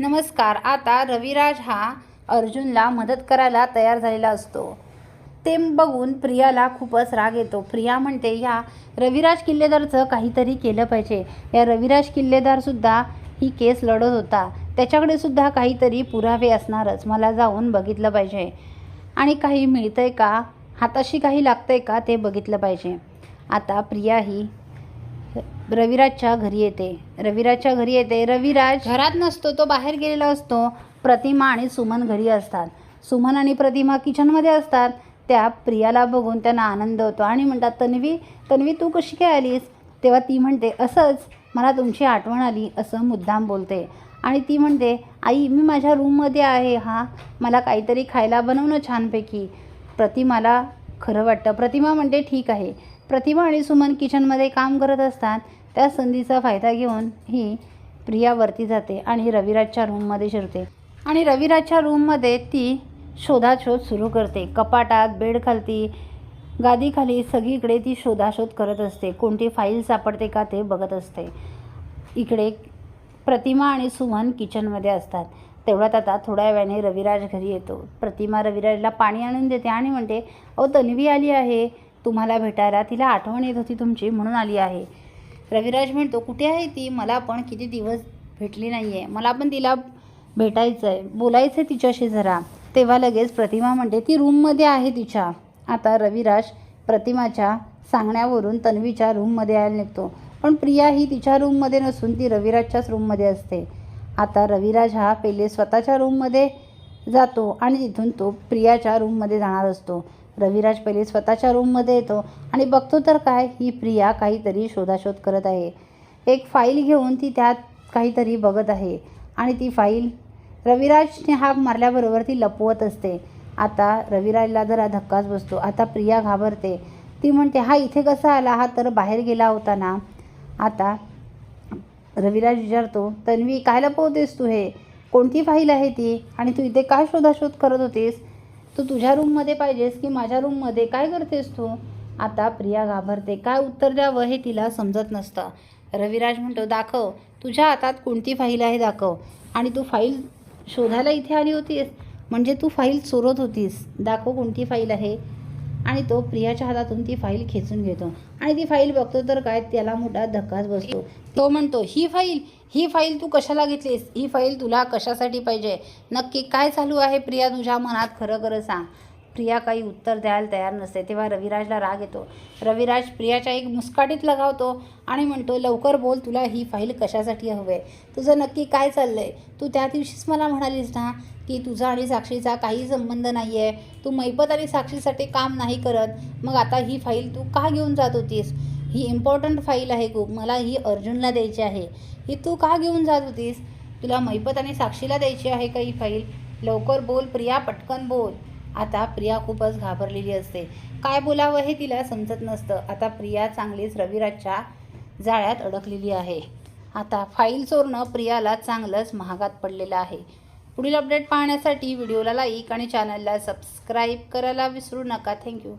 नमस्कार आता रविराज हा अर्जुनला मदत करायला तयार झालेला असतो. ते बघून प्रियाला खूपच राग येतो. प्रिया म्हणते या रविराज किल्लेदारचं काहीतरी केलं पाहिजे. या रविराज किल्लेदारसुद्धा ही केस लढत होता. त्याच्याकडे सुद्धा काहीतरी पुरावे असणारच. मला जाऊन बघितलं पाहिजे. आणि काही मिळतंय का? हाताशी काही लागतंय का? ते बघितलं पाहिजे. आता प्रिया ही रविराजच्या घरी येते. रविराजच्या घरी येते. रविराज घरात नसतो तो बाहेर गेलेला असतो. प्रतिमा आणि सुमन घरी असतात. सुमन आणि प्रतिमा किचनमध्ये असतात. त्या प्रियाला बघून त्यांना आनंद होतो आणि म्हणतात तन्वी तन्वी तू कशी काय आलीस? तेव्हा ती म्हणते असंच मला तुमची आठवण आली असं मुद्दाम बोलते. आणि ती म्हणते आई मी माझ्या रूममध्ये आहे. हा मला काहीतरी खायला बनवणं छानपैकी. प्रतिमाला खरं वाटतं. प्रतिमा म्हणते ठीक आहे. प्रतिमा आणि सुमन किचनमध्ये काम करत असतात त्या संधीचा फायदा घेऊन ही प्रिया वरती जाते आणि रविराजच्या रूममध्ये शिरते. आणि रविराजच्या रूममध्ये ती शोधाशोध सुरू करते. कपाटात बेडखालती गादीखाली सगळीकडे ती शोधाशोध करत असते. कोणती फाईल सापडते का ते बघत असते. इकडे प्रतिमा आणि सुमन किचनमध्ये असतात. तेवढ्यात आता थोड्या वेळाने रविराज घरी येतो. प्रतिमा रविराजला पाणी आणून देते आणि म्हणते अहो तन्वी आली आहे. तुम्हाला भेटायला तिला आठवण येत होती तुमची म्हणून आली आहे. रविराज म्हणतो कुठे आहे ती? मला पण किती दिवस भेटली नाही आहे मला पण तिला भेटायचं आहे बोलायचं आहे तिच्याशी जरा. तेव्हा लगेच प्रतिमा म्हणते ती रूममध्ये आहे तिच्या. आता रविराज प्रतिमाच्या सांगण्यावरून तन्वीच्या रूममध्ये यायला निघतो. पण प्रिया ही तिच्या रूममध्ये नसून ती रविराजच्याच रूममध्ये असते. आता रविराज हा पहिले स्वतःच्या रूममध्ये जातो आणि तिथून तो प्रियाच्या रूममध्ये जाणार असतो. रविराज पहिले स्वतःच्या रूममध्ये येतो आणि बघतो तर काय ही प्रिया काहीतरी शोधाशोध करत आहे. एक फाईल घेऊन ती त्यात काहीतरी बघत आहे आणि ती फाईल रविराजने हाक मारल्याबरोबर ती लपवत असते. आता रविराजला जरा धक्काच बसतो. आता प्रिया घाबरते. ती म्हणते हा इथे कसा आला? हा तर बाहेर गेला होता ना? आता रविराज विचारतो तन्वी काय लपवतेस तू हे? कोणती फाईल आहे ती? आणि तू इथे काय शोधाशोध करत होतीस? तू तुझ्या रूममध्ये पाहिजेस की माझ्या रूममध्ये? काय करतेस तू? आता प्रिया घाबरते. काय उत्तर द्यावं हे तिला समजत नसतं. रविराज म्हणतो दाखव तुझ्या हातात कोणती फाईल आहे दाखव. आणि तू फाईल शोधायला इथे आली होतीस? म्हणजे तू फाईल चोरत होतीस. दाखव कोणती फाईल आहे. आणि तो प्रियाच्या हातातून ती फाईल खेचून घेतो. आणि ती फाईल बघतो तर काय त्याला मोठा धक्काच बसतो. तो म्हणतो ही फाईल ही फाईल तू कशाला घेतलीस? ही फाईल तुला कशासाठी पाहिजे? नक्की काय चालू आहे प्रिया तुझ्या मनात? खरं खरं सांग. प्रिया काही उत्तर द्यायला तयार नसते. तेव्हा रविराजला राग येतो. रविराज प्रियाच्या एक मुस्काटीत लगावतो आणि म्हणतो लवकर बोल तुला ही फाईल कशासाठी हवं? आहे तुझं नक्की काय चाललं आहे तू त्या दिवशीच मला म्हणालीस ना की तुझा आणि साक्षीचा काही संबंध नाही आहे तू मैपत आणि साक्षीसाठी काम नाही करत. मग आता ही फाईल तू का घेऊन जात होतीस? ही इम्पॉर्टंट फाईल आहे खूप. मला ही अर्जुनला द्यायची आहे. ही तू का घेऊन जात होतीस? तुला मैपत आणि साक्षीला द्यायची आहे का ही फाईल? लवकर बोल प्रिया पटकन बोल. आता प्रिया खूपच घाबरलेली असते. काय बोलावं हे तिला समजत नसतं. आता प्रिया चांगलीच रविराजच्या जाळ्यात अडकलेली आहे. आता फाईल चोरणं प्रियाला चांगलंच महागात पडलेलं आहे. पुढील अपडेट पाहण्यासाठी व्हिडिओला लाईक आणि चॅनलला सबस्क्राईब करायला विसरू नका. थँक्यू